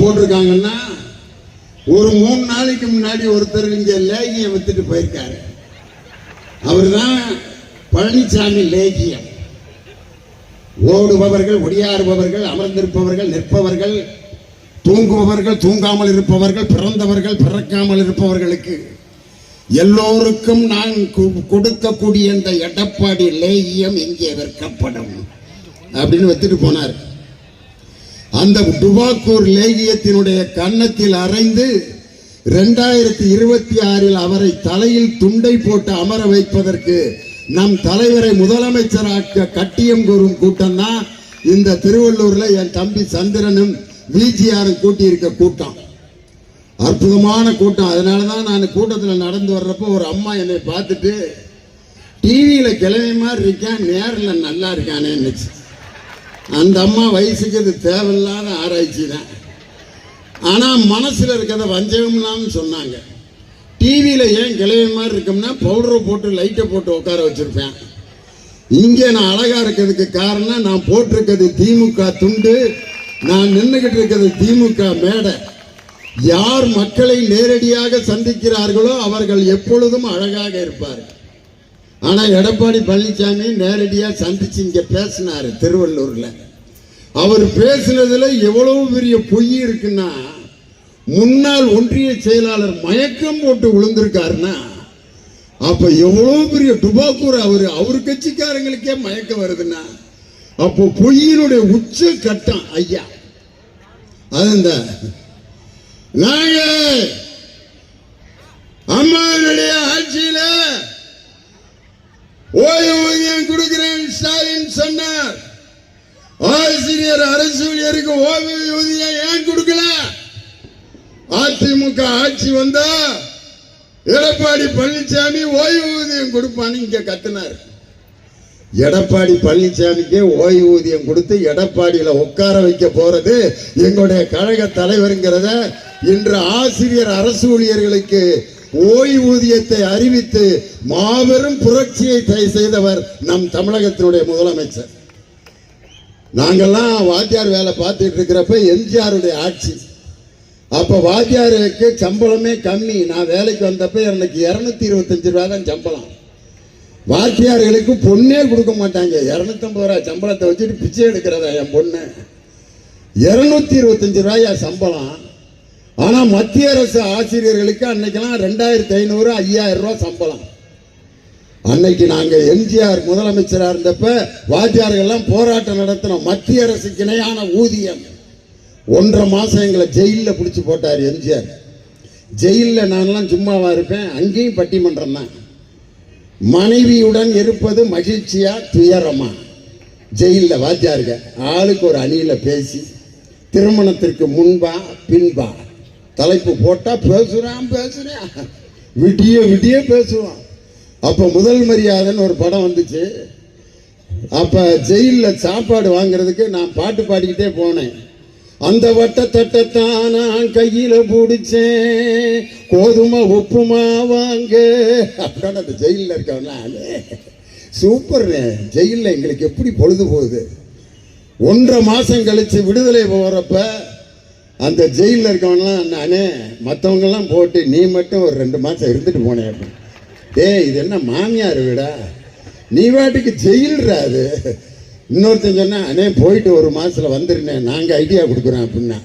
போட்டிருக்காங்கன்னா ஒரு மூணு நாளைக்கு முன்னாடி ஒருத்தர் இங்க லேகியம் வித்துட்டு போயிருக்காரு. அவர் தான் பழனிசாமி லேகியம். ஓடுபவர்கள் ஒடியாறுபவர்கள் அமர்ந்திருப்பவர்கள் நிற்பவர்கள் தூங்குபவர்கள் தூங்காமல் இருப்பவர்கள் பிறந்தவர்கள் பிறக்காமல் இருப்பவர்களுக்கு எல்லோருக்கும் நான் கொடுக்கக்கூடிய இந்த எடப்பாடி லேகியம் இங்கே விற்கப்படும்? அப்படின்னு வித்துட்டு போனார். அந்த டுபாக்கூர் லேகியத்தினுடைய கன்னத்தில் அறைந்து ரெண்டாயிரத்தி இருபத்தி ஆறில் அவரை தலையில் துண்டை போட்டு அமர வைப்பதற்கு நம் தலைவரை முதலமைச்சராக்க கட்டியம் கூறும் கூட்டம் தான் இந்த திருவள்ளூர்ல என் தம்பி சந்திரனும் விஜிஆரும் கூட்டியிருக்க கூட்டம். அற்புதமான கூட்டம். அதனால தான் நான் கூட்டத்தில் நடந்து வர்றப்போ ஒரு அம்மா என்னை பார்த்துட்டு டிவியில் கிளவி மாதிரி இருக்கேன் நேரில் நல்லா இருக்கானேன்னுச்சு அந்த அம்மா வயசுக்கு அது தேவையில்லாத ஆராய்ச்சி தான் ஆனால் மனசில் இருக்கிறத வஞ்சகம் இல்லாமல் சொன்னாங்க. டிவியில் ஏன் கிளையன் மாதிரி இருக்கோம்னா பவுடரை போட்டு லைட்டை போட்டு உட்கார வச்சுருப்பேன். இங்கே நான் அழகாக இருக்கிறதுக்கு காரணம் நான் போட்டிருக்கிறது திமுக துண்டு நான் நின்றுக்கிட்டு இருக்கிறது திமுக மேடை. யார் மக்களை நேரடியாக சந்திக்கிறார்களோ அவர்கள் எப்பொழுதும் அழகாக இருப்பார்கள். ஆனா எடப்பாடி பழனிசாமி நேரடியா சந்திச்சு இங்கே பேசினாரு திருவள்ளூர்ல. அவர் பேசினதில் எவ்வளவு பெரிய பொய் இருக்குன்னா முன்னாள் ஒன்றிய செயலாளர் மயக்கம் போட்டு விழுந்திருக்காருன்னா அப்போ எவ்வளவு பெரிய டுபாக்கூர் அவரு அவர் கட்சிக்காரங்களுக்கே மயக்கம் வருதுன்னா அப்போ பொய்யினுடைய உச்ச கட்டம் ஐயா. அது இந்த நாங்க அம்மாவுடைய ஆட்சியில் ஓய்வூதியம் கொடுக்கிறேன் ஸ்டாலின் சொன்னார். ஆசிரியர் அரசு ஊழியருக்கு ஓய்வூதியம் ஏன் கொடுக்கல? அதிமுக ஆட்சி வந்தா எடப்பாடி பழனிசாமி ஓய்வூதியம் கொடுப்பான்னு இங்க கத்தினார். எடப்பாடி பழனிசாமிக்கு ஓய்வூதியம் கொடுத்து எடப்பாடியில உட்கார வைக்க போறது எங்களுடைய கழக தலைவருங்கிறத இன்று ஆசிரியர் அரசு ஊழியர்களுக்கு ஓய்வூதியத்தை அறிவித்து மாபெரும் புரட்சியை செய்தவர் நம் தமிழகத்தினுடைய முதலமைச்சர். நாங்கள்லாம் வாத்தியார் வேலை பார்த்துட்டு இருக்கிறப்ப எம்ஜிஆருடைய ஆட்சி. அப்ப வாத்தியாருக்கு சம்பளமே கம்மி. நான் வேலைக்கு வந்தப்ப எனக்கு இருநூத்தி இருபத்தஞ்சு ரூபா தான் சம்பளம். வாத்தியார்களுக்கு பொண்ணே கொடுக்க மாட்டாங்க. இருநூத்தம்பது ரூபா சம்பளத்தை வச்சுட்டு பிச்சை எடுக்கிறதா என் பொண்ணு. இருநூத்தி இருபத்தஞ்சு ரூபாயா சம்பளம். ஆனா மத்திய அரசு ஆசிரியர்களுக்கு அன்னைக்கெல்லாம் ரெண்டாயிரத்தி ஐநூறு ஐயாயிரம் ரூபாய் சம்பளம். அன்னைக்கு நாங்க எம்ஜிஆர் முதலமைச்சரா இருந்தப்ப வாத்தியார்கள்லாம் போராட்டம் நடத்தினோம் மத்திய அரசுக்கு இணையான ஊதியம். ஒன்றரை மாசம் எங்களை ஜெயிலில் பிடிச்சி போட்டார் எம்ஜிஆர். ஜெயிலில் நான்லாம் சும்மாவா இருப்பேன் அங்கேயும் பட்டிமன்றம் தான். மனைவியுடன் இருப்பது மகிழ்ச்சியா துயரமா? ஜெயிலில் வாத்தியாருங்க ஆளுக்கு ஒரு அணியில பேசி திருமணத்திற்கு முன்பா பின்பா? தலைப்பு போட்டால் பேசுகிறான் பேசுறான். விட்டியே விட்டியே பேசுவான். அப்போ முதல் மரியாதைன்னு ஒரு படம் வந்துச்சு. அப்போ ஜெயிலில் சாப்பாடு வாங்குறதுக்கு நான் பாட்டு பாடிக்கிட்டே போனேன். அந்த வட்டத்தட்டத்தான் நான் கையில் பிடிச்சேன். கோதுமை உப்புமா வாங்க. அப்படின்னு அந்த ஜெயிலில் இருக்கவங்க சூப்பர் ஜெயிலில் எங்களுக்கு எப்படி பொழுது போகுது? ஒன்றரை மாதம் கழித்து விடுதலை போகிறப்ப அந்த ஜெயிலில் இருக்கவங்கலாம் நானே மற்றவங்கெல்லாம் போட்டு நீ மட்டும் ஒரு ரெண்டு மாதம் இருந்துட்டு போனேன் அப்படின்னு. டேய் இது என்ன மாமியார் வீடா? நீ வாட்டுக்கு ஜெயில்ரா அது? இன்னொருத்தன் சொன்னால் அண்ணே போயிட்டு ஒரு மாதத்தில் வந்துருந்தேன் நாங்கள் ஐடியா கொடுக்குறோம் அப்படின்னா.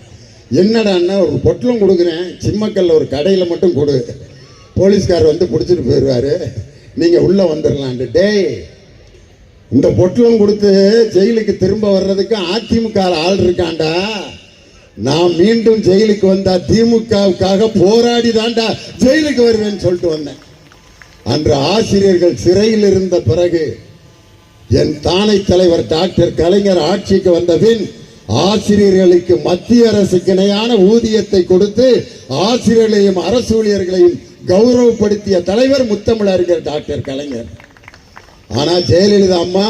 என்னடான்னா ஒரு பொட்டலும் கொடுக்குறேன் சிம்மக்கல்ல ஒரு கடையில் மட்டும் கொடு. போலீஸ்கார் வந்து பிடிச்சிட்டு போயிடுவாரு நீங்கள் உள்ளே வந்துடலான்ட்டு டேய் இந்த பொட்டலும் கொடுத்து ஜெயிலுக்கு திரும்ப வர்றதுக்கு அதிமுக ஆள் இருக்காண்டா நான் மீண்டும் ஜெயிலுக்கு வந்தா திமுகவுக்காக போராடி தாண்டா ஜெயிலுக்கு வருவேன் சொல்லிட்டு வந்தேன். அன்று ஆசிரியர்கள் சிறையில் இருந்த பிறகு என் தானை தலைவர் டாக்டர் கலைஞர் ஆட்சிக்கு வந்த பின் ஆசிரியர்களுக்கு மத்திய அரசுக்கு இணையான ஊதியத்தை கொடுத்து ஆசிரியர்களையும் அரசு ஊழியர்களையும் கௌரவப்படுத்திய தலைவர் முத்தமிழறிஞர் டாக்டர் கலைஞர். ஆனா ஜெயலலிதா அம்மா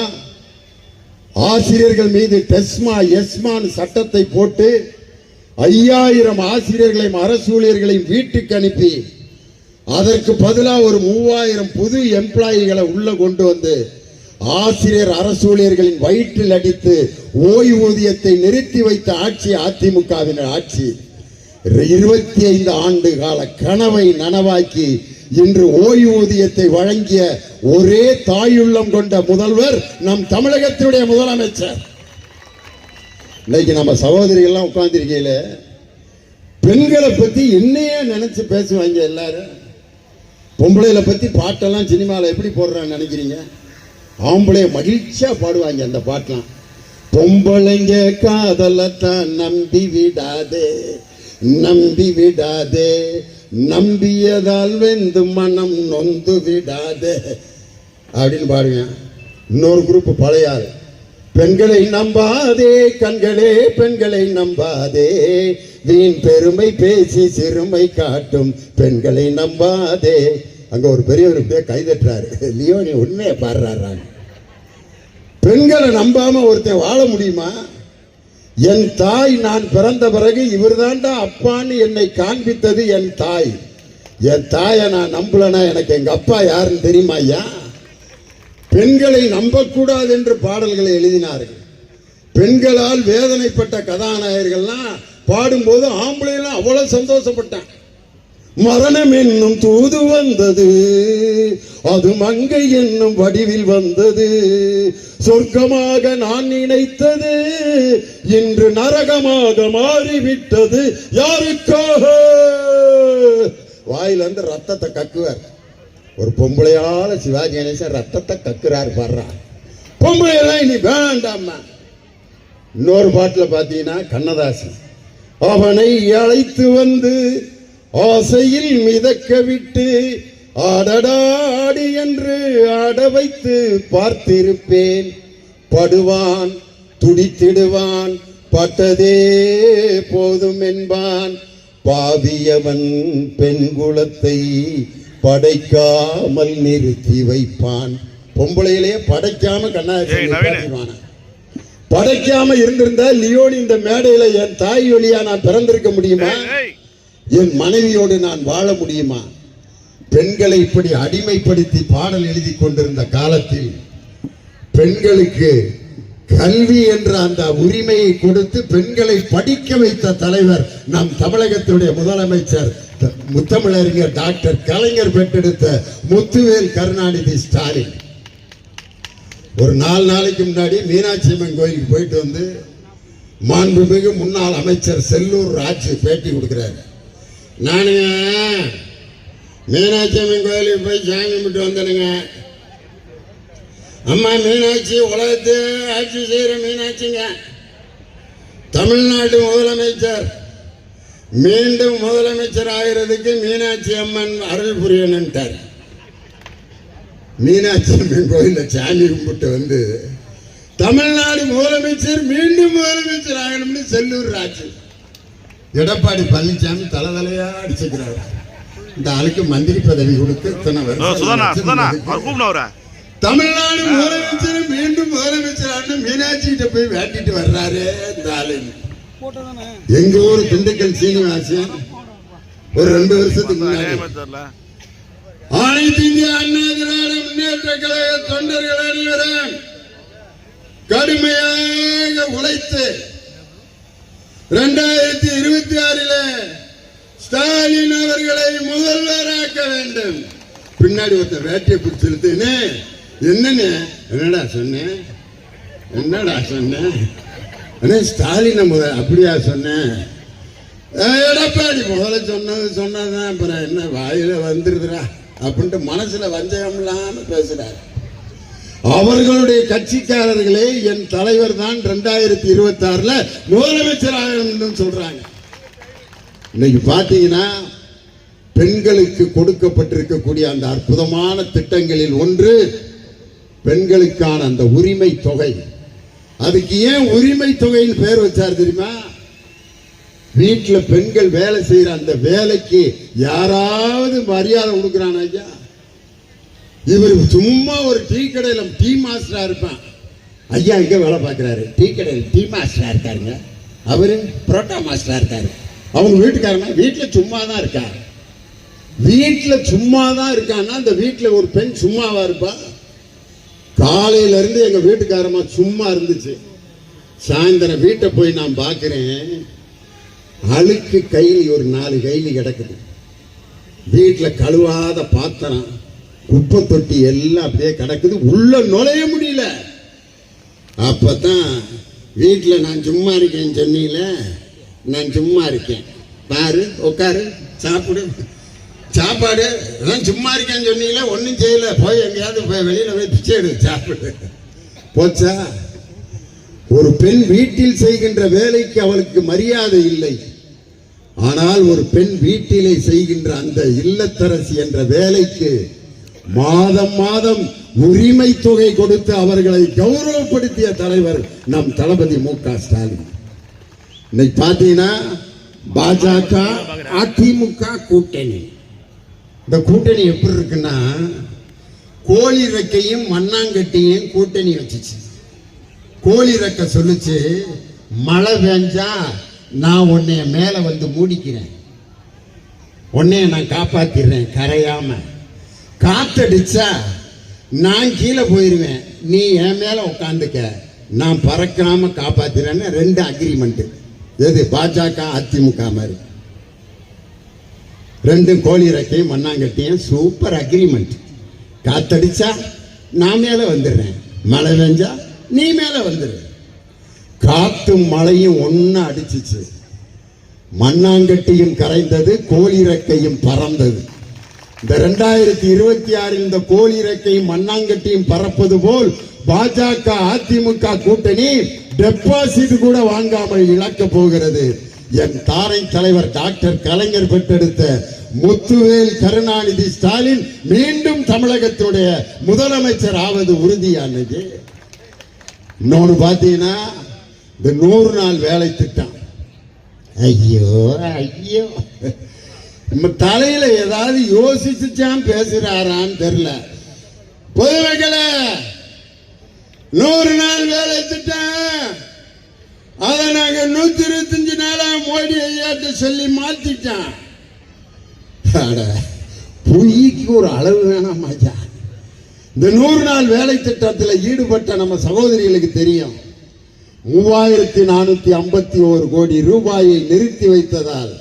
ஆசிரியர்கள் மீது டெஸ்மா எஸ்மான் சட்டத்தை போட்டு ஐயாயிரம் ஆசிரியர்களையும் அரசு ஊழியர்களையும் வீட்டுக்கு அனுப்பி அதற்கு பதிலாக ஒரு மூவாயிரம் புது எம்ப்ளாயிகளை உள்ள கொண்டு வந்து ஆசிரியர் அரசு ஊழியர்களின் வயிற்றில் அடித்து ஓய்வூதியத்தை நிறுத்தி வைத்த ஆட்சி அதிமுகவின் ஆட்சி. இருபத்தி ஐந்து ஆண்டு கால கனவை நனவாக்கி இன்று ஓய்வூதியத்தை வழங்கிய ஒரே தாயுள்ளம் கொண்ட முதல்வர் நம் தமிழகத்தினுடைய முதலமைச்சர். இன்னைக்கு நம்ம சகோதரிகள்லாம் உட்காந்துருக்கையில் பெண்களை பற்றி என்னையே நினச்சி பேசுவாங்க எல்லாரும். பொம்பளைகளை பற்றி பாட்டெல்லாம் சினிமாவில் எப்படி போடுறான்னு நினைக்கிறீங்க? ஆம்பளைய மகிழ்ச்சியாக பாடுவாங்க அந்த பாட்டெலாம் பொம்பளைங்க காதலத்தான் நம்பி விடாதே நம்பி விடாதே. நம்பியதால் வெந்து மனம் நொந்து விடாதே. அப்படின்னு பாடுங்க. இன்னொரு குரூப் பழையாறு பெண்களை நம்பாதே கண்களே பெண்களை நம்பாதே. வீண் பெருமை பேசி சிறுமை காட்டும் பெண்களை நம்பாதே. அங்க ஒரு பெரியவர் இப்படியே கைதட்டுறாரு. லியோனி உண்மையை பாடுறாரு பெண்களை நம்பாம ஒருத்தன் வாழ முடியுமா? என் தாய் நான் பிறந்த பிறகு இவர்தான்டா அப்பான்னு என்னை காண்பித்தது என் தாய். என் தாயை நான் நம்பலன்னா எனக்கு எங்க அப்பா யாருன்னு தெரியுமா ஐயா? பெண்களை நம்பக்கூடாது என்று பாடல்களை எழுதினார்கள். பெண்களால் வேதனைப்பட்ட கதாநாயகர்கள்லாம் பாடும்போது ஆம்பளைலாம் அவ்வளவு சந்தோஷப்பட்டான் மரணம் என்னும் தூது வந்தது அது மங்கை என்னும் வடிவில் வந்தது. சொர்க்கமாக நான் நினைத்தது இன்று நரகமாக மாறிவிட்டது. யாருக்காக? வாயிலிருந்து ரத்தத்தை கக்குவார். ஒரு பொம்பளையால சிவாஜி கணேசன் ரத்தத்தை கக்குறாரு பாடுறா பொம்பளையெல்லாம் இனி வேண்டாம்மா. இன்னொரு பாட்டில் பார்த்தீங்கன்னா கண்ணதாசன். அவனை அழைத்து வந்து ஆசையில் மிதக்க விட்டு ஆடடாடி என்று ஆட வைத்து பார்த்திருப்பேன். படுவான் துடித்திடுவான் பட்டதே போதும் என்பான். பாவியவன் பெண் குலத்தை படைக்காமல் நிறுத்தி வைப்பான் பொம்பளையிலேயே படைக்காம கண்ணாடி. படைக்காம இருந்திருந்தா லியோனி இந்த மேடையில என் தாய் வழியா நான் பிறந்திருக்க முடியுமா. என் மனைவியோடு நான் வாழ முடியுமா பெண்களை இப்படி அடிமைப்படுத்தி பாடல் எழுதி கொண்டிருந்த காலத்தில் பெண்களுக்கு கல்வி என்ற அந்த உரிமையை கொடுத்து பெண்களை படிக்க வைத்த தலைவர் நம் தமிழகத்துடைய முதலமைச்சர் முத்தமிழறிஞர் டாக்டர் கலைஞர் பெற்றெடுத்த முத்துவேல் கருணாநிதி ஸ்டாலின். ஒரு நாலு நாளைக்கு முன்னாடி மீனாட்சி அம்மன் கோயிலுக்கு போயிட்டு வந்து மாண்புமிகு முன்னாள் அமைச்சர் செல்லூர் ராஜு பேட்டி கொடுக்கிறாரு. நானுங்க மீனாட்சி அம்மன் கோயிலுக்கு போய் சாமி கும்பிட்டு வந்தேனுங்க. அம்மா மீனாட்சி உலகத்தை ஆட்சி செய்கிற மீனாட்சிங்க. தமிழ்நாட்டு முதலமைச்சர். மீண்டும் முதலமைச்சர் ஆகிறதுக்கு மீனாட்சி அம்மன் அருள் புரியணுன்ட்டார் மீனாட்சி அம்மன் கோயில்ல சாமி கும்பிட்டு வந்து தமிழ்நாடு முதலமைச்சர் மீண்டும் முதலமைச்சர் ஆகணும்னு செல்லூர் ராஜு. எடப்பாடி பழனிசாமி தலைதலையா அடிச்சுக்கிறாரு. இந்த ஆளுக்கு மந்திரி பதவி கொடுத்து இத்தனை வருஷம் தமிழ்நாடு முதலமைச்சர் மீண்டும் முதலமைச்சர் ஆண்டு மீனாட்சி கிட்ட போய் வேட்டிட்டு வர்றாரு இந்த ஆளு எங்க ஊர் திண்டுக்கல் சீனிவாசன். ஒரு ரெண்டு வருஷத்துக்கு முன்னாடி. அனைத்து இந்திய அண்ணா திராவிட முன்னேற்ற கழக தொண்டர்கள் அனைவரும் கடுமையாக உழைத்து இரண்டாயிரத்தி இருபத்தி ஆறில ஸ்டாலின் அவர்களை முதல்வராக்க வேண்டும். பின்னாடி ஒருத்தன் வேட்டையை பிடிச்சிருந்தேன்னு என்னன்னு என்னடா சொன்னேன் என்னடா சொன்னேன் அண்ணே ஸ்டாலினை முதல் அப்படியா சொன்னேன் எடப்பாடி முதல்ல சொன்னது சொன்னதான் அப்புறம் என்ன வாயில வந்துருதுடா அப்படின்ட்டு மனசுல வஞ்சகம்லான்னு பேசுறாரு. அவர்களுடைய கட்சிக்காரர்களே என் தலைவர் தான் ரெண்டாயிரத்தி இருபத்தி ஆறுல முதலமைச்சராக ஆகணும்னு சொல்றாங்க. இன்னைக்கு பாத்தீங்கன்னா பெண்களுக்கு கொடுக்கப்பட்டிருக்கக்கூடிய அந்த அற்புதமான திட்டங்களில் ஒன்று பெண்களுக்கான அந்த உரிமை தொகை. அதுக்கு ஏன் உரிமை தொகைன்னு பேர் வச்சார் தெரியுமா? வீட்டில் பெண்கள் வேலை செய்கிற அந்த வேலைக்கு யாராவது மரியாதை கொடுக்குறான் ஐயா? இவர் சும்மா ஒரு டீ கடையில் டீ மாஸ்டராக இருப்பான். ஐயா இங்கே வேலை பார்க்குறாரு. டீ கடையில் டீ மாஸ்டராக இருக்காருங்க. அவரு புரோட்டா மாஸ்டராக இருக்காரு. அவங்க வீட்டுக்காரங்க வீட்டில் சும்மா தான் இருக்கார் வீட்டில் சும்மா தான் இருக்கான்னா அந்த வீட்டில் ஒரு பெண் சும்மாவா இருப்பா? காலையில இருந்து எங்க வீட்டுக்காரமா சும்மா இருந்துச்சு. சாயந்தரம் வீட்டை போய் நான் பார்க்கிறேன். அழுக்கு கைலி ஒரு நாலு கைலி கிடக்குது. வீட்டில் கழுவாத பாத்திரம் குப்பை தொட்டி எல்லாம் அப்படியே கிடக்குது. உள்ள நுழைய முடியல. அப்பதான் வீட்டில் நான் சும்மா இருக்கேன்னு சொன்னீங்களே நான் சும்மா இருக்கேன். பாரு உட்காரு சாப்பிடு. சாப்பாடு ஏதோ சும்மா இருக்கேன்னு சொன்னீங்களே ஒன்றும் செய்யல. போய் எங்கேயாவது போய் வெளியில் போய் பிச்சை எடு சாப்பிடு. போச்சா? ஒரு பெண் வீட்டில் செய்கின்ற வேலைக்கு அவளுக்கு மரியாதை இல்லை. ஆனால் ஒரு பெண் வீட்டிலே செய்கின்ற அந்த இல்லத்தரசி என்ற வேலைக்கு மாதம் மாதம் உரிமை தொகை கொடுத்து அவர்களை கௌரவப்படுத்திய தலைவர் நம் தளபதி மு க ஸ்டாலின். இன்னைக்கு பார்த்தீங்கன்னா பாஜக அதிமுக கூட்டணி. இந்த கூட்டணி எப்படி இருக்குன்னா கோழி ரெக்கையும் மண்ணாங்கட்டியும் கூட்டணி வச்சுச்சு. கோழி ரெக்க சொல்லுச்சு மழை பெஞ்சா நான் உன்னைய மேலே வந்து மூடிக்கிறேன். உன்னைய நான் காப்பாத்திடுறேன் கரையாம. காத்தடிச்சா நான் கீழே போயிடுவேன் நீ என் மேலே உட்காந்துக்க. நான் பறக்காம காப்பாத்திறேன்னு ரெண்டு அக்ரிமெண்ட்டு எது? பாஜக அதிமுக மாதிரி. ரெண்டும் கோழி ரெக்கையும் மண்ணாங்கட்டியும் சூப்பர் அக்ரிமெண்ட் காத்தடிச்சா நான் மேலே வந்துடுறேன். மழை பெஞ்சா நீ மேலே வந்துடு காத்தும் மழையும் ஒன்று அடிச்சிச்சு. மண்ணாங்கட்டியும் கரைந்தது கோழி ரெக்கையும் பறந்தது. இந்த ரெண்டாயிரத்தி இருபத்தி ஆறில் இந்த கோழி இறக்கையும் மண்ணாங்கட்டியும் பறப்பது போல் பாஜக அதிமுக கூட்டணி டெபாசிட் கூட வாங்காமல் இழக்க போகிறது. என் தாரை தலைவர் டாக்டர் கலைஞர் பெற்றெடுத்த முத்துவேல் கருணாநிதி ஸ்டாலின் மீண்டும் தமிழகத்துடைய முதலமைச்சர் ஆவது உறுதியானது. இன்னொன்று பார்த்தீங்கன்னா இந்த நூறு நாள் வேலை திட்டம். ஐயோ ஐயோ. நம்ம தலையில ஏதாவது யோசிச்சுச்சான் பேசுறாரான்னு தெரியல. பொதுமக்களே நூறு நாள் வேலை திட்டம். அதை நாங்க நூத்தி இருபத்தஞ்சு நாளா மோடி ஐயாட்ட சொல்லி மாத்திட்டான் அட, பொய்க்கு ஒரு அளவு வேணாம் மச்சா இந்த நூறு நாள் வேலை திட்டத்தில் ஈடுபட்ட நம்ம சகோதரிகளுக்கு தெரியும். மூவாயிரத்தி நானூத்தி ஐம்பத்தி ஒரு கோடி ரூபாயை நிறுத்தி வைத்ததால்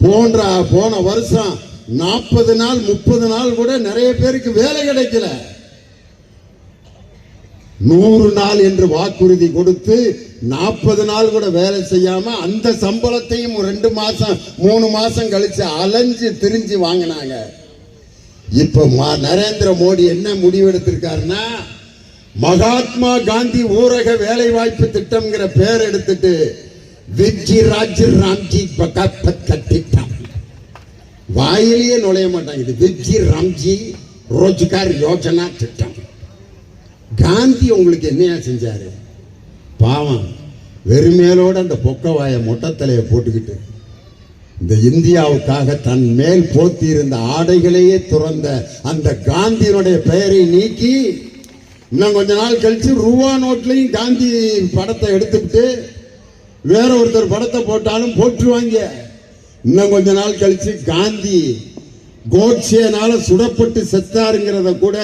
போன்ற போன வருஷம் நாற்பது நாள் முப்பது நாள் கூட நிறைய பேருக்கு வேலை கிடைக்கல. நூறு நாள் என்று வாக்குறுதி கொடுத்து நாற்பது நாள் கூட வேலை செய்யாம அந்த சம்பளத்தையும் ரெண்டு மாசம் மூணு மாசம் கழிச்சு அலைஞ்சு திரிஞ்சு வாங்கினாங்க. இப்ப நரேந்திர மோடி என்ன முடிவெடுத்திருக்காருன்னா மகாத்மா காந்தி ஊரக வேலை வாய்ப்பு திட்டம்ங்கிற பேர் எடுத்துட்டு விஜி ராஜ் ராம்ஜி திட்டம் வாயிலேயே நுழைய மாட்டாங்க. இது விஜி ராம்ஜி ரோஜ்கார் யோஜனா திட்டம். காந்தி உங்களுக்கு என்னையா செஞ்சார்? பாவம். வெறுமேலோடு அந்த பொக்கவாய மொட்டத்தலையை போட்டுக்கிட்டு இந்த இந்தியாவுக்காக தன் மேல் போத்தி இருந்த ஆடைகளையே துறந்த அந்த காந்தியினுடைய பெயரை நீக்கி இன்னும் கொஞ்ச நாள் கழிச்சு ரூபா நோட்லையும் காந்தி படத்தை எடுத்துக்கிட்டு வேற ஒருத்தர் படத்தை போட்டாலும் போட்டுருவாங்க இன்னும் கொஞ்ச நாள் கழிச்சு காந்தி கோட்சேனால சுடப்பட்டு செத்தாருங்கிறத கூட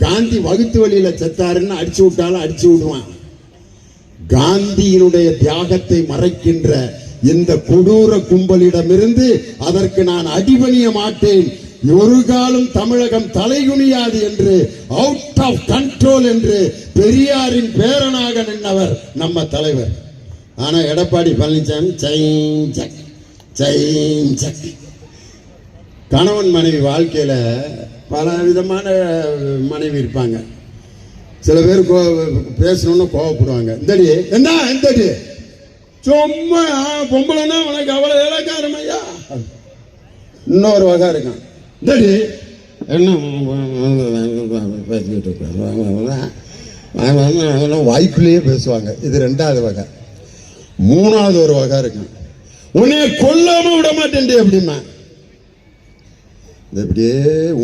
காந்தி வகுத்து வழியில செத்தாருன்னு அடிச்சு விட்டாலும் அடிச்சு விடுவான். காந்தியினுடைய தியாகத்தை மறைக்கின்ற இந்த கொடூர கும்பலிடமிருந்து அதற்கு நான் அடிபணிய மாட்டேன். ஒரு காலம் தமிழகம் தலைகுனியாது என்று அவுட் ஆஃப் கண்ட்ரோல் என்று பெரியாரின் பேரனாக நின்றவர் நம்ம தலைவர். ஆனா எடப்பாடி பழனிசாமி சைன் சக் சைன் சக். கணவன் மனைவி வாழ்க்கையில் பல விதமான மனைவி இருப்பாங்க. சில பேர் கோ பேசணும்னு கோவப்படுவாங்க. இந்தடி என்ன இந்தடி சும்மா பொம்பளைன்னா உனக்கு அவ்வளவு இலக்காரமையா இன்னொரு வகை இருக்கான். இந்தடி என்ன பேசிக்கிட்டு இருக்காங்க வாய்ப்புலேயே பேசுவாங்க. இது ரெண்டாவது வகை. மூணாவது ஒரு வகை இருக்கும் உன்னைய கொல்லாம விட மாட்டேன்டி அப்படின்னா இந்த இப்படியே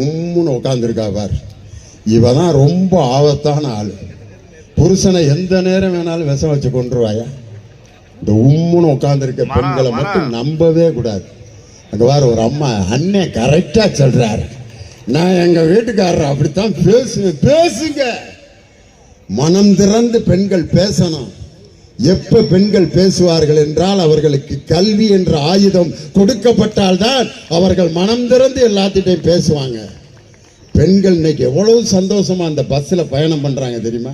உம்முன்னு உட்காந்துருக்கா பார். இவ தான் ரொம்ப ஆபத்தான ஆள். புருஷனை எந்த நேரம் வேணாலும் விஷம் வச்சு கொண்டுருவாயா இந்த உம்முன்னு உட்காந்துருக்க பெண்களை மட்டும் நம்பவே கூடாது. அங்க பாரு ஒரு அம்மா அண்ணன் கரெக்டா சொல்றாரு. நான் எங்க வீட்டுக்காரர் அப்படித்தான் பேசுவேன். பேசுங்க. மனம் திறந்து பெண்கள் பேசணும். எப்ப பெண்கள் பேசுவார்கள் என்றால் அவர்களுக்கு கல்வி என்ற ஆயுதம் கொடுக்கப்பட்டால்தான் அவர்கள் மனம் திறந்து எல்லாத்திட்டையும் பேசுவாங்க. பெண்கள் இன்னைக்கு எவ்வளவு சந்தோஷமா அந்த பஸ்ஸில் பயணம் பண்றாங்க தெரியுமா?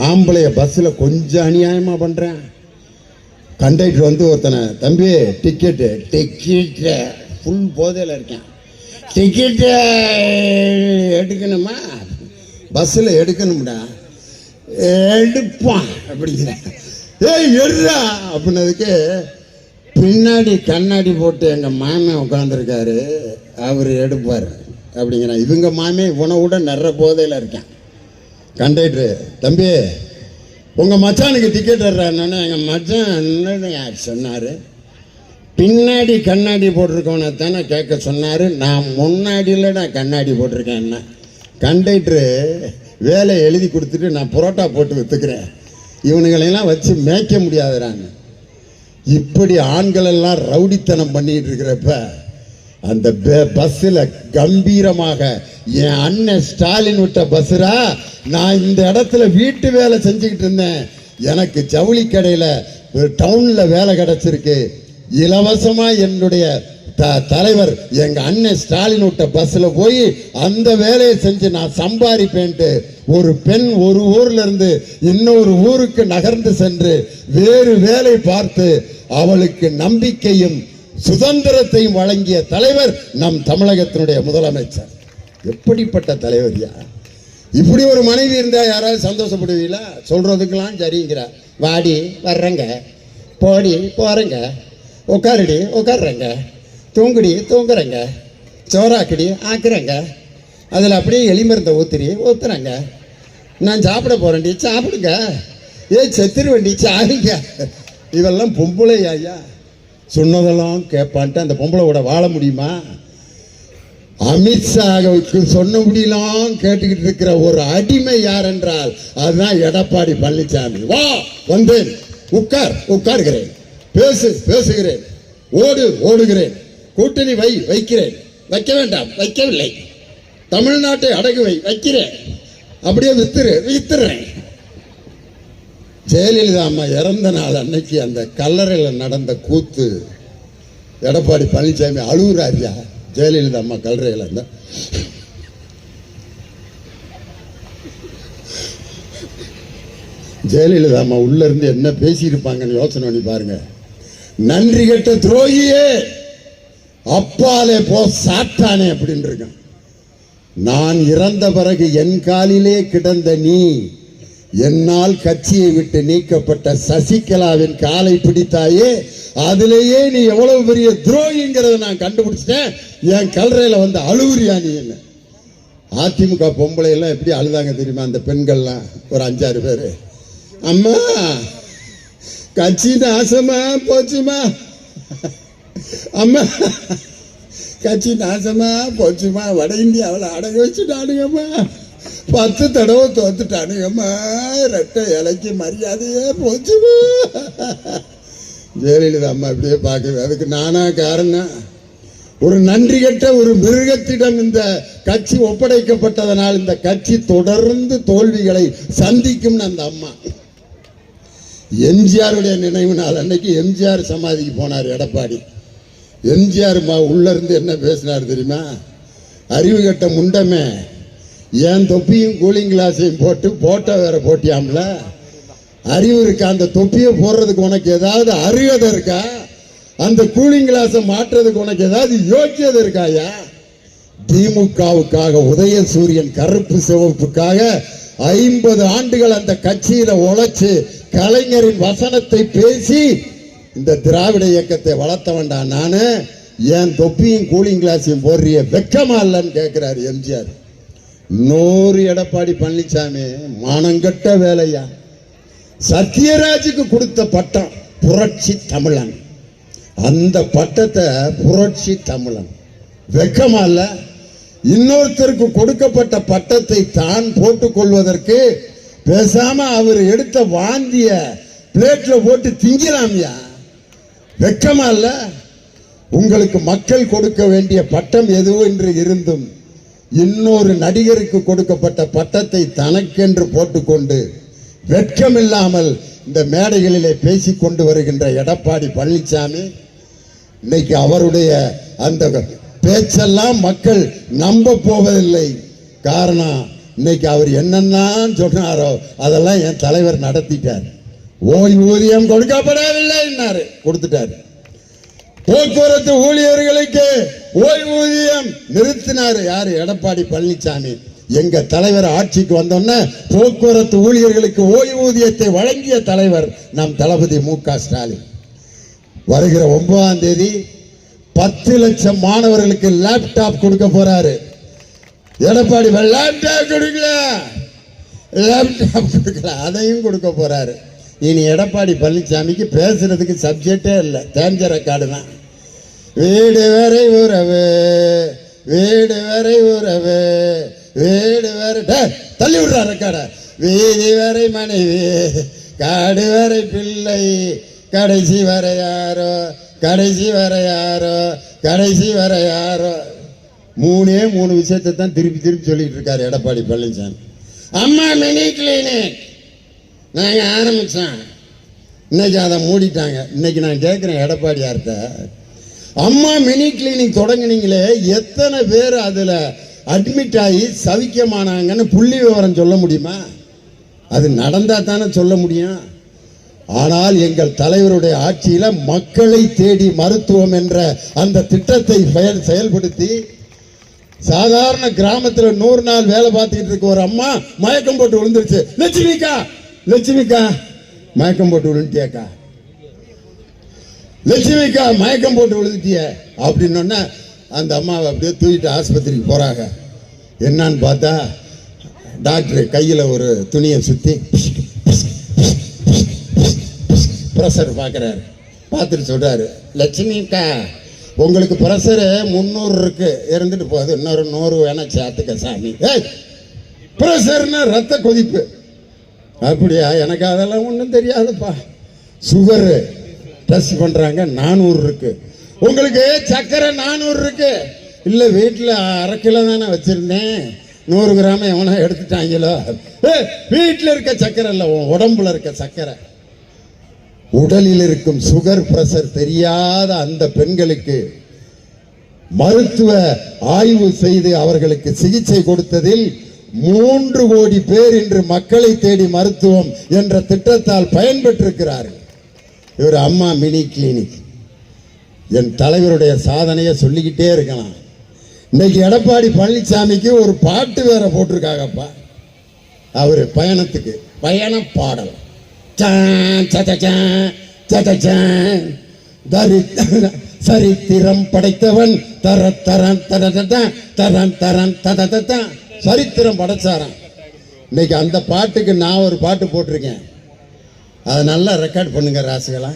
ஆம்பளைய பஸ்ஸில் கொஞ்சம் அநியாயமா பண்றேன். கண்டக்டர் வந்து ஒருத்தனை தம்பி டிக்கெட்டு டிக்கெட்டு ஃபுல் போதையில் இருக்கேன். டிக்கெட்டு எடுக்கணுமா? பஸ்ஸில் எடுக்கணும்டா. எடுப்பான் அப்படிங்கிறேன் ஏய் எடுறா அப்படின்னதுக்கு பின்னாடி கண்ணாடி போட்டு எங்கள் மாமே உட்காந்துருக்காரு அவர் எடுப்பார். அப்படிங்கிறான். இவங்க மாமே உணவுட நிற போதையில் இருக்கேன். கண்டக்டரு தம்பி உங்கள் மச்சானுக்கு டிக்கெட் தர்றாருன்னு எங்கள் மச்சான் என்னதுங்க சொன்னார்? பின்னாடி கண்ணாடி போட்டிருக்கவனை தானே கேட்க சொன்னார். நான் முன்னாடியில் நான் கண்ணாடி போட்டிருக்கேன் என்ன? கண்டக்டரு வேலை எழுதி கொடுத்துட்டு நான் புரோட்டா போட்டு விற்றுக்கிறேன் இவனுங்களெல்லாம் வச்சு மேய்க்க முடியாதுறாங்க. இப்படி ஆண்களெல்லாம் ரவுடித்தனம் பண்ணிட்டு இருக்கிறப்ப அந்த பஸ்ஸில் கம்பீரமாக என் அண்ணன் ஸ்டாலின் விட்ட பஸ்ஸுரா நான் இந்த இடத்துல வீட்டு வேலை செஞ்சுக்கிட்டு இருந்தேன். எனக்கு ஜவுளி கடையில் டவுனில் வேலை கிடச்சிருக்கு. இலவசமா என்னுடைய த- தலைவர் எங்க அண்ணன் ஸ்டாலின் விட்ட பஸ்ல போய் அந்த வேலையை செஞ்சு நான் சம்பாதிப்பேன்ட்டு ஒரு பெண் ஒரு ஊர்ல இருந்து இன்னொரு ஊருக்கு நகர்ந்து சென்று வேறு வேலை பார்த்து அவளுக்கு நம்பிக்கையும் சுதந்திரத்தையும் வழங்கிய தலைவர் நம் தமிழகத்தினுடைய முதலமைச்சர். எப்படிப்பட்ட தலைவரியா இப்படி ஒரு மனைவி இருந்தா யாராவது சந்தோஷப்படுவீங்களா? சொல்றதுக்கெல்லாம் சரிங்கிறா வாடி வர்றேங்க. போடி போறங்க. உட்காருடி உட்காடுறேங்க தூங்குடி தூங்குறேங்க. சோறாக்குடி ஆக்குறேங்க. அதில் அப்படியே எலிமருந்த ஊத்துறி ஊத்துறேங்க. நான் சாப்பிட போறேன்டி சாப்பிடுங்க. ஏ செத்துருவேண்டி சாருங்க இதெல்லாம் பொம்பளை ஐயா? சொன்னதெல்லாம் கேட்பான்ட்டு அந்த பொம்பளை வாழ முடியுமா? அமித்ஷாவுக்கு சொன்னபடியெல்லாம் கேட்டுக்கிட்டு இருக்கிற ஒரு அடிமை யார் என்றால் அதுதான் எடப்பாடி பழனிசாமி வா வந்தேன். உட்கார் உட்கார்கிறேன். பேசு பேசுகிறேன். ஓடு ஓடுகிறேன். கூட்டணி வை வைக்கிறேன். வைக்க வேண்டாம் வைக்கவில்லை. தமிழ்நாட்டை அடகு வை வைக்கிறேன். அப்படியே வித்துரு வித்துறேன் ஜெயலலிதா அம்மா இறந்த நாள் அன்னைக்கு அந்த கல்லறையில் நடந்த கூத்து. எடப்பாடி பழனிசாமி அழுகுறாரியா? ஜெயலலிதா அம்மா கல்லறையில் இருந்த. ஜெயலலிதா அம்மா உள்ளேருந்து என்ன பேசியிருப்பாங்கன்னு யோசனை பண்ணி பாருங்கள் நன்றி கெட்ட துரோகியே. அப்பாலே போ சாத்தானே அப்படின்னு இருக்கான் நான் இறந்த பிறகு என் காலிலே கிடந்த நீ என்னால் கட்சியை விட்டு நீக்கப்பட்ட சசிகலாவின் காலை பிடித்தாயே அதுலேயே நீ எவ்வளவு பெரிய துரோகிங்கிறத நான் கண்டுபிடிச்சிட்டேன். என் கல்லறையில் வந்து அழுவுறியா நீ என்ன? அதிமுக பொம்பளை எல்லாம் எப்படி அழுதாங்க தெரியுமா அந்த பெண்கள்லாம்? ஒரு அஞ்சாறு பேர். அம்மா கட்சி நாசமா போச்சுமா அம்மா கட்சி நாசமா போச்சுமா வட இந்தியாவில் அடகு வச்சுட்டானுங்கம்மா பத்து தடவை தோத்துட்டானுங்கம்மா ரெட்டை இலைக்கு மரியாதையே போச்சுமா. ஜெயலலிதா அம்மா இப்படியே பார்க்குது. அதுக்கு நானா காரணம் ஒரு நன்றி கட்ட ஒரு மிருகத்திடம் இந்த கட்சி ஒப்படைக்கப்பட்டதனால் இந்த கட்சி தொடர்ந்து தோல்விகளை சந்திக்கும்னு அந்த அம்மா. எம்ஜிஆருடைய நினைவு நாள் அன்னைக்கு எம்ஜிஆர் சமாதிக்கு போனார் எடப்பாடி. எம்ஜிஆர் மா உள்ளேருந்து என்ன பேசினார் தெரியுமா? அறிவு கட்ட முண்டமே. ஏன் தொப்பியும் கூலிங் கிளாஸையும் போட்டு போட்டோ வேற போட்டியாம்ல? அறிவு இருக்கா? அந்த தொப்பியை போடுறதுக்கு உனக்கு ஏதாவது அருகதை இருக்கா? அந்த கூலிங் கிளாஸை மாற்றுறதுக்கு உனக்கு ஏதாவது யோக்கியதை இருக்காயா திமுகவுக்காக உதயசூரியன் கருப்பு சிவப்புக்காக ஐம்பது ஆண்டுகள் அந்த கட்சியில உழைச்சு கலைஞரின் வசனத்தை பேசி இந்த திராவிட இயக்கத்தை வளர்த்த வேண்டாம் நானு. என் தொப்பியும் கூலிங் கிளாஸையும் போடுறிய? வெக்கமா இல்லைன்னு கேட்கிறாரு எம்ஜிஆர். நூறு எடப்பாடி பழனிசாமி மானங்கட்ட வேலையா? சத்யராஜுக்கு கொடுத்த பட்டம் புரட்சி தமிழன். அந்த பட்டத்தை புரட்சி தமிழன். வெக்கமா இல்லை? இன்னொருத்தருக்கு கொடுக்கப்பட்ட பட்டத்தை தான் போட்டுக்கொள்வதற்கு பேசாம அவர் எடுத்த வாந்திய பிளேட்ல போட்டு திங்கலாமியா? வெக்கமா இல்ல? உங்களுக்கு மக்கள் கொடுக்க வேண்டிய பட்டம் எதுவென்று இருந்தும் இன்னொரு நடிகருக்கு கொடுக்கப்பட்ட பட்டத்தை தனக்கென்று போட்டுக்கொண்டு வெட்கமில்லாமல் இந்த மேடைகளிலே பேசிக் கொண்டு வருகின்ற எடப்பாடி பழனிசாமி இன்னைக்கு அவருடைய அந்த பேச்செல்லாம் மக்கள் நம்ப போவதில்லை. காரணம் இன்னைக்கு அவர் என்னெல்லாம் சொன்னாரோ அதெல்லாம் என் தலைவர் நடத்திட்டார். ஓய்வூதியம் கொடுக்கப்படவில்லைன்னாரு கொடுத்துட்டாரு. போக்குவரத்து ஊழியர்களுக்கு ஓய்வூதியம் நிறுத்தினாரு யாரு? எடப்பாடி பழனிசாமி எங்க தலைவர் ஆட்சிக்கு வந்தோன்னே போக்குவரத்து ஊழியர்களுக்கு ஓய்வூதியத்தை வழங்கிய தலைவர் நம் தளபதி மு க ஸ்டாலின். வருகிற ஒன்பதாம் தேதி பத்து லட்சம் மாணவர்களுக்கு லேப்டாப் கொடுக்க போறாரு. எடப்பாடி வெள்ளாட்டா கொடுக்கல. லேப்டாப் கொடுக்கல. அதையும் கொடுக்க போகிறாரு இனி எடப்பாடி பழனிசாமிக்கு பேசுறதுக்கு சப்ஜெக்டே இல்லை. தேஞ்ச ரெக்கார்டு தான். வீடு வரை உறவு வீடு வரை உறவு வீடு வரை தள்ளி விடுறா ரெக்கார்டை வீதி வரை மனைவி காடு வரை பிள்ளை கடைசி வரை யாரோ கடைசி வரை யாரோ கடைசி வரை யாரோ. மூணே மூணு விஷயத்தை தான் திருப்பி திருப்பி சொல்லிட்டு இருக்காரு எடப்பாடி பழனிசாமி. அம்மா மினி கிளினிக் நாங்கள் ஆரம்பிச்சோம் இன்னைக்கு அதை மூடிட்டாங்க. இன்னைக்கு நான் கேட்குறேன் எடப்பாடியார்கிட்ட. அம்மா மினி கிளினிக் தொடங்குனீங்களே எத்தனை பேர் அதில் அட்மிட் ஆகி சவிக்கமானாங்கன்னு புள்ளி விவரம் சொல்ல முடியுமா? அது நடந்தால் தானே சொல்ல முடியும். ஆனால் எங்கள் தலைவருடைய ஆட்சியில் மக்களை தேடி மருத்துவம் என்ற அந்த திட்டத்தை செயல் செயல்படுத்தி சாதாரண கிராமத்துல நூறு நாள் வேலை பார்த்துக்கிட்டு இருக்க ஒரு அம்மா மயக்கம் போட்டு விழுந்துருச்சு. லட்சுமிக்கா லட்சுமிக்கா மயக்கம் போட்டு விழுந்துட்டியாக்கா? லட்சுமிக்கா மயக்கம் போட்டு விழுந்துட்டிய அப்படின்னோடனே அந்த அம்மாவை அப்படியே தூக்கிட்டு ஆஸ்பத்திரிக்கு போறாங்க. என்னன்னு பார்த்தா டாக்டர் கையில் ஒரு துணியை சுற்றி ப்ரெஷர் பார்க்குறாரு பார்த்துட்டு சொல்றாரு லட்சுமிக்கா உங்களுக்கு ப்ரெஷரு முந்நூறு இருக்கு. இருந்துட்டு போகுது. இன்னொரு நூறு வேணா சேர்த்துக்க சாமி. ஏய் ப்ரெஷர்னா ரத்த கொதிப்பு. அப்படியா? எனக்கு அதெல்லாம் ஒன்றும் தெரியாதுப்பா. சுகரு. டெஸ்ட் பண்ணுறாங்க நானூறு இருக்கு. உங்களுக்கு சக்கரை நானூறு இருக்கு. இல்லை வீட்டில் அரை கிலோ தானே வச்சுருந்தேன். நூறு கிராம் எவனா எடுத்துட்டாங்களோ. வீட்டில் இருக்க சக்கரை இல்லை உன் உடம்புல இருக்க சக்கரை. உடலில் இருக்கும் சுகர் பிரஷர் தெரியாத அந்த பெண்களுக்கு மருத்துவ ஆய்வு செய்து அவர்களுக்கு சிகிச்சை கொடுத்ததில் மூன்று கோடி பேர் இன்று மக்களை தேடி மருத்துவம் என்ற திட்டத்தால் பயன்பெற்றிருக்கிறார்கள். இவர் அம்மா மினி கிளினிக் என் தலைவருடைய சாதனையை சொல்லிக்கிட்டே இருக்கலாம். இன்னைக்கு எடப்பாடி பழனிசாமிக்கு ஒரு பாட்டு வேற போட்டிருக்காங்கப்பா. அவர் பயணத்துக்கு பயண பாடல். சரித்திரம் படைத்தவன். தர தரன் தரதான் தரன் தரன் தததான் சரித்திரம் படைச்சாராம். இன்னைக்கு அந்த பாட்டுக்கு நான் ஒரு பாட்டு போட்டிருக்கேன். அதை நல்லா ரெக்கார்ட் பண்ணுங்க ராசிகளா.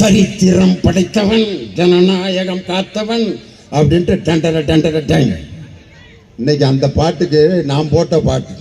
சரித்திரம் படைத்தவன் ஜனநாயகம் காத்தவன் அப்படின்ட்டு டண்டர டண்டர டன் இன்னைக்கு அந்த பாட்டுக்கு நான் போட்ட பாட்டு.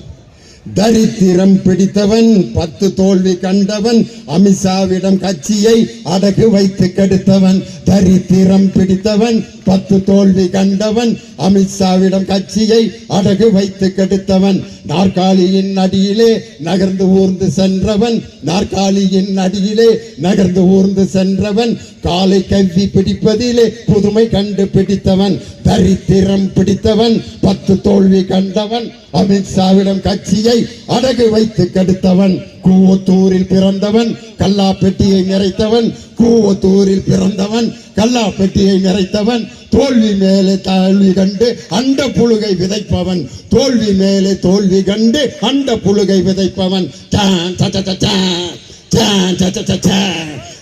தரித்திரம் பிடித்தவன் பத்து தோல்வி கண்டவன் அமித்ஷாவிடம் கட்சியை அடகு வைத்து கெடுத்தவன் தரித்திரம் பிடித்தவன் பத்து தோல்வி கண்டவன் அமித்ஷாவிடம் கட்சியை அடகு வைத்து கெடுத்தவன். நாற்காலியின் அடியிலே நகர்ந்து ஊர்ந்து சென்றவன். நாற்காலியின் அடியிலே நகர்ந்து ஊர்ந்து சென்றவன். காலை கல்வி பிடிப்பதிலே புதுமை கண்டு பிடித்தவன் தரித்திரம் பிடித்தவன். பத்து தோல்வி கண்டவன் அமித்ஷாவிடம் கட்சியை அடகு வைத்து கெடுத்தவன். கூவத்தூரில் பிறந்தவன் கல்லா பெட்டியை நிறைத்தவன் கூவத்தூரில் பிறந்தவன் கல்லா பெட்டியை நிறைத்தவன் தோல்வி மேலே தோல்வி கண்டு அண்ட புழுகை விதைப்பவன் தோல்வி மேலே தோல்வி கண்டு அண்ட புழுகை விதைப்பவன்.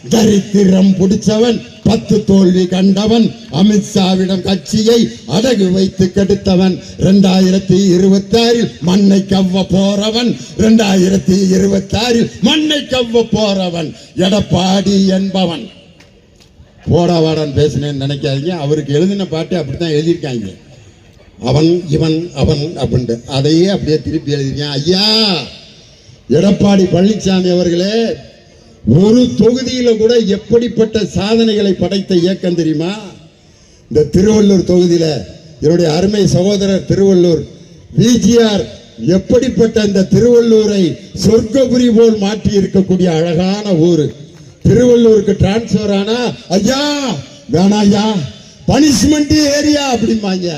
தரித்திரம் பிடிச்சவன் பத்து தோல்வி கண்டவன் அமித்ஷாவிடம் கட்சியை அடகு வைத்து கெடுத்தவன். இரண்டாயிரத்தி இருபத்தி ஆறில் மண்ணை கவ்வ போறவன். இரண்டாயிரத்தி இருபத்தி ஆறில் மண்ணை கவ்வ போறவன். எடப்பாடி என்பவன். போடாவாடான்னு பேசினேன்னு நினைக்காதீங்க. அவருக்கு எழுதின பாட்டு அப்படித்தான் எழுதியிருக்காங்க. அவன் இவன் அவன் அப்படின்ட்டு. அதையே அப்படியே திருப்பி எழுதியிருக்கேன். ஐயா எடப்பாடி பழனிசாமி அவர்களே ஒரு தொகுதியில கூட எப்படிப்பட்ட சாதனைகளை படைத்த இயக்கம் தெரியுமா? இந்த திருவள்ளூர் தொகுதியில என்னுடைய அருமை சகோதரர் திருவள்ளூர் விஜிஆர் எப்படிப்பட்ட இந்த திருவள்ளூரை சொர்க்கபுரி போல் மாற்றி இருக்கக்கூடிய அழகான ஊர். திருவள்ளூருக்கு டிரான்ஸ்பர் ஆனா ஐயா வேணா ஐயா பனிஷ்மெண்ட் ஏரியா அப்படிம்பாங்க.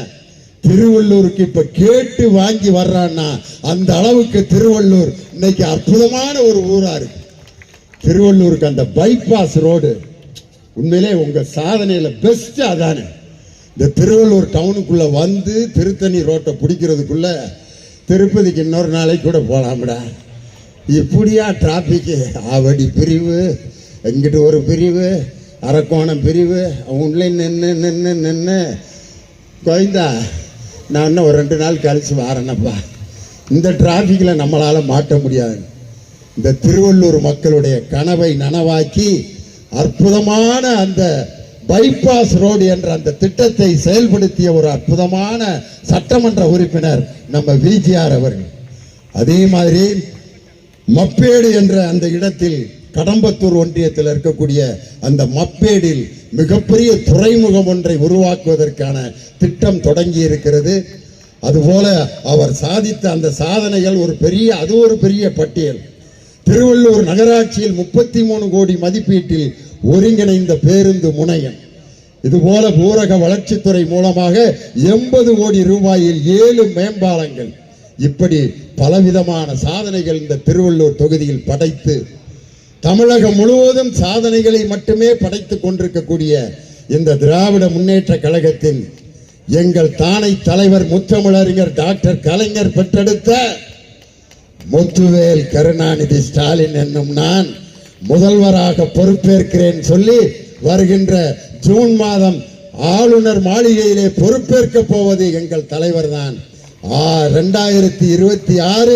திருவள்ளூருக்கு இப்ப கேட்டு வாங்கி வர்றான்னா அந்த அளவுக்கு திருவள்ளூர் இன்னைக்கு அற்புதமான ஒரு ஊரா இருக்கு. திருவள்ளூருக்கு அந்த பைபாஸ் ரோடு உண்மையிலே உங்க சாதனையில பெஸ்ட் அதானே. இந்த திருவள்ளூர் டவுனுக்குள்ள வந்து திருத்தணி ரோட்டை பிடிக்கிறதுக்குள்ள திருப்பதிக்கு இன்னொரு நாளைக்கு கூட போகலாம்டா இப்படியா டிராபிக்கு ஆவடி பிரிவு எங்கிட்ட ஒரு பிரிவு அரக்கோணம் பிரிவு உள்ளே நின்று நின்று நின்று கோவிந்தா நான் இன்னும் ஒரு ரெண்டு நாள் கழிச்சு வாரேனப்பா. இந்த டிராஃபிக்கில் நம்மளால் மாட்ட முடியாது. இந்த திருவள்ளூர் மக்களுடைய கனவை நனவாக்கி அற்புதமான அந்த பைபாஸ் ரோடு என்ற அந்த திட்டத்தை செயல்படுத்திய ஒரு அற்புதமான சட்டமன்ற உறுப்பினர் நம்ம விஜிஆர் அவர்கள். அதே மாதிரி மப்பேடு என்ற அந்த இடத்தில் கடம்பத்தூர் ஒன்றியத்தில் இருக்கக்கூடிய அந்த மப்பேடில் மிகப்பெரிய துறைமுகம் ஒன்றை உருவாக்குவதற்கான திட்டம் தொடங்கி இருக்கிறது. அதுபோல அவர் சாதித்த அந்த சாதனைகள் ஒரு பெரிய அது ஒரு பெரிய பட்டியல். திருவள்ளூர் நகராட்சியில் முப்பத்தி மூணு கோடி மதிப்பீட்டில் ஒருங்கிணைந்த பேருந்து முனையம். இதுபோல ஊரக வளர்ச்சித்துறை மூலமாக எண்பது கோடி ரூபாயில் ஏழு மேம்பாலங்கள். இப்படி பலவிதமான சாதனைகள் இந்த திருவள்ளூர் தொகுதியில் படைத்து தமிழகம் முழுவதும் சாதனைகளை மட்டுமே படைத்துக் கொண்டிருக்கக்கூடிய இந்த திராவிட முன்னேற்ற கழகத்தின் எங்கள் தானை தலைவர் முத்தமிழறிஞர் டாக்டர் கலைஞர் பெற்றெடுத்த முத்துவேல் கருணாநிதி ஸ்டாலின் என்னும் நான் முதல்வராக பொறுப்பேற்கிறேன் சொல்லி வருகின்ற ஜூன் மாதம் ஆளுநர் மாளிகையிலே பொறுப்பேற்க போவது எங்கள் தலைவர் தான் ரெண்டாயிரத்தி இருபத்தி ஆறு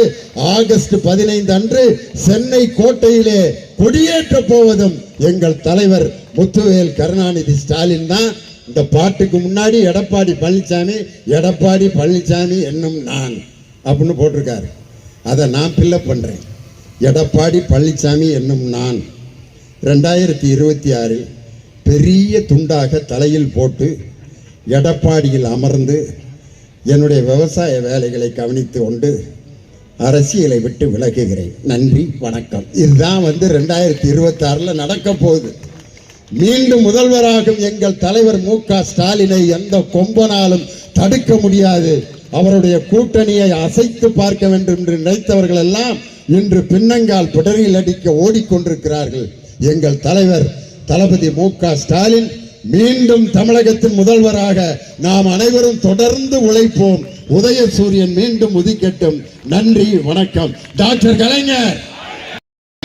ஆகஸ்ட் பதினைந்து அன்று சென்னை கோட்டையிலே கொடியேற்ற போவதும் எங்கள் தலைவர் முத்துவேல் கருணாநிதி ஸ்டாலின் தான். இந்த பாட்டுக்கு முன்னாடி எடப்பாடி பழனிசாமி எடப்பாடி பழனிசாமி என்னும் நான் அப்படின்னு போட்டிருக்காரு. அதை நான் பில்லப் பண்ணுறேன் எடப்பாடி பழனிசாமி என்னும் நான் ரெண்டாயிரத்தி இருபத்தி ஆறில் பெரிய துண்டாக தலையில் போட்டு எடப்பாடியில் அமர்ந்து என்னுடைய விவசாய வேலைகளை கவனித்து கொண்டு அரசியலை விட்டு விலகுகிறேன். நன்றி வணக்கம். இதுதான் வந்து ரெண்டாயிரத்தி இருபத்தாறில் நடக்க போகுது. மீண்டும் முதல்வராகும் எங்கள் தலைவர் மு க ஸ்டாலினை எந்த கொம்பனாலும் தடுக்க முடியாது. அவருடைய கூட்டணியை அசைத்து பார்க்க வேண்டும் என்று நினைத்தவர்கள் எல்லாம் இன்று பின்னங்கால் பிடரில் அடிக்க ஓடிக்கொண்டிருக்கிறார்கள். எங்கள் தலைவர் தளபதி மு ஸ்டாலின் மீண்டும் தமிழகத்தின் முதல்வராக நாம் அனைவரும் தொடர்ந்து உழைப்போம். உதயசூரியன் மீண்டும் உதிக்கட்டும். நன்றி வணக்கம். டாக்டர் கலைஞர்.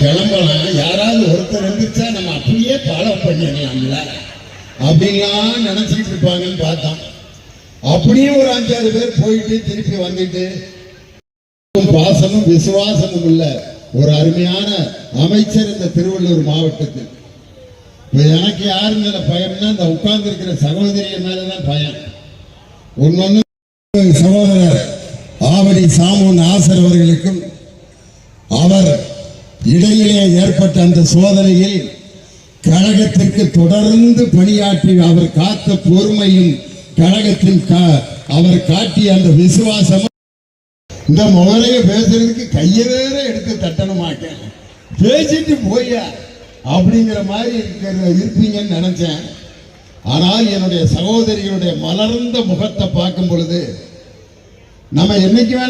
கிளம்பலாம் யாராவது ஒருத்தர் இருந்துச்சா நம்ம அப்படியே ஃபாலோ பண்ணிடலாம்ல. அப்படின்லாம் நினைச்சிட்டு இருப்பாங்கன்னு பார்த்தோம். அப்படியே ஒரு அஞ்சாறு பேர் போயிட்டு திருப்பி வந்துட்டு பாசமும் விசுவாசமும் உள்ள ஒரு அருமையான அமைச்சர் இந்த திருவள்ளூர் மாவட்டத்தில். இப்ப எனக்கு யாரு மேல பயம்னா இந்த உட்கார்ந்து இருக்கிற சகோதரிய மேலதான் பயம். ஒன்னொன்னு சகோதரர் ஆவடி சாமுன் ஆசர் அவர்களுக்கும் அவர் இடையிலே ஏற்பட்ட அந்த சோதனையில் கழகத்திற்கு தொடர்ந்து பணியாற்றி அவர் காத்த பொறுமையும் கழகத்தில் அவர் காட்டிய அந்த விசுவாசம் இந்த முகரைய பேசுறதுக்கு கையை வேற எடுத்து தட்டணுமாக்க பேசிட்டு போயா அப்படிங்கிற மாதிரி இருக்கிற இருப்பீங்கன்னு நினைச்சேன். ஆனால் என்னுடைய சகோதரிகளுடைய மலர்ந்த முகத்தை பார்க்கும் பொழுது நம்ம என்னைக்கு வேணா